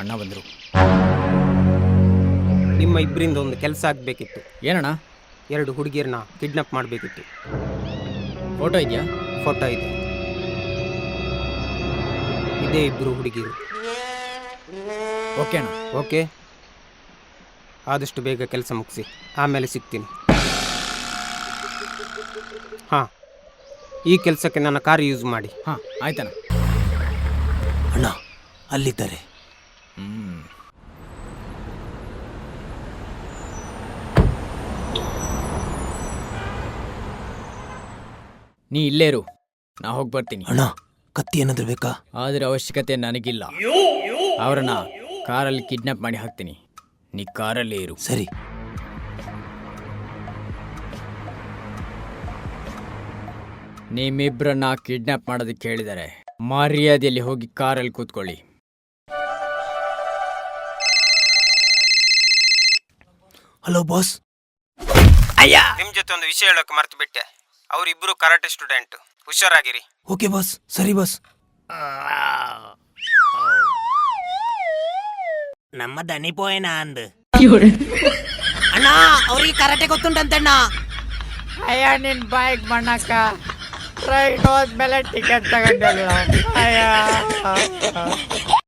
ಅಣ್ಣ ಬಂದರು. ನಿಮ್ಮ ಇಬ್ಬರಿಂದ ಒಂದು ಕೆಲಸ ಆಗಬೇಕಿತ್ತು. ಏನಣ್ಣ? ಎರಡು ಹುಡುಗಿಯರನ್ನ ಕಿಡ್ನಾಪ್ ಮಾಡಬೇಕಿತ್ತು. ಫೋಟೋ ಇದೆಯಾ? ಫೋಟೋ ಇದೆ. ಇದೇ ಇಬ್ಬರು ಹುಡುಗಿಯರು ಓಕೆ ಅಣ್ಣ ಓಕೆ. ಆದಷ್ಟು ಬೇಗ ಕೆಲಸ ಮುಗಿಸಿ. ಆಮೇಲೆ ಸಿಗ್ತೀನಿ. ಹಾಂ. ಈ ಕೆಲಸಕ್ಕೆ ನನ್ನ ಕಾರ್ ಯೂಸ್ ಮಾಡಿ. ಹಾಂ ಆಯ್ತಣ್ಣ. ಅಣ್ಣ ಅಲ್ಲಿದ್ದಾರೆ. ನೀ ಇಲ್ಲೇ ಇರು ನಾ ಹೋಗಿ ಬರ್ತೀನಿ. ಅಣ್ಣ ಕತ್ತಿ ಏನಾದ್ರು ಬೇಕಾ? ಆದ್ರೆ ಅವಶ್ಯಕತೆ ನನಗಿಲ್ಲ. ಅವರನ್ನ ಕಾರಲ್ಲಿ ಕಿಡ್ನಾಪ್ ಮಾಡಿ ಹಾಕ್ತೀನಿ. ನೀ ಕಾರಲ್ಲೇ ಇರು. ಸರಿ. ನಿಮ್ಮಿಬ್ಬರನ್ನ ಕಿಡ್ನಾಪ್ ಮಾಡೋದಕ್ಕೆ ಹೇಳಿದರೆ ಮರ್ಯಾದೆಯಲ್ಲಿ ಹೋಗಿ ಕಾರಲ್ಲಿ ಕೂತ್ಕೊಳ್ಳಿ. ಹಲೋ ಬಾಸ್ ನಿಮ್ ಜೊತೆ ಒಂದು ವಿಷಯ ಹೇಳೋಕೆ ಮರ್ತು ಬಿಟ್ಟೆ ಅವರಿಬ್ರು ಕರಾಟೆ ಸ್ಟೂಡೆಂಟ್. ಹುಷಾರಾಗಿರಿ. ಓಕೆ ಬಾಸ್ ಸರಿ ಬಾಸ್ ನಮ್ಮ ದನಿ ಪೋಯನ ಅಂದ್. ಅಣ್ಣ ಅವ್ರಿಗೆ ಕರಾಟೆ ಗೊತ್ತುಂಟಂತಣ್ಣ. ಅಯ್ಯ ನಿನ್ ಬೈಕ್ ಬಣ್ಣಕ್ಕ ಟ್ರೈನ್ ಹೋದ್ಮೇಲೆ ಟಿಕೆಟ್ ತಗೊಂಡಿಲ್ಲ. ಅಯ್ಯ.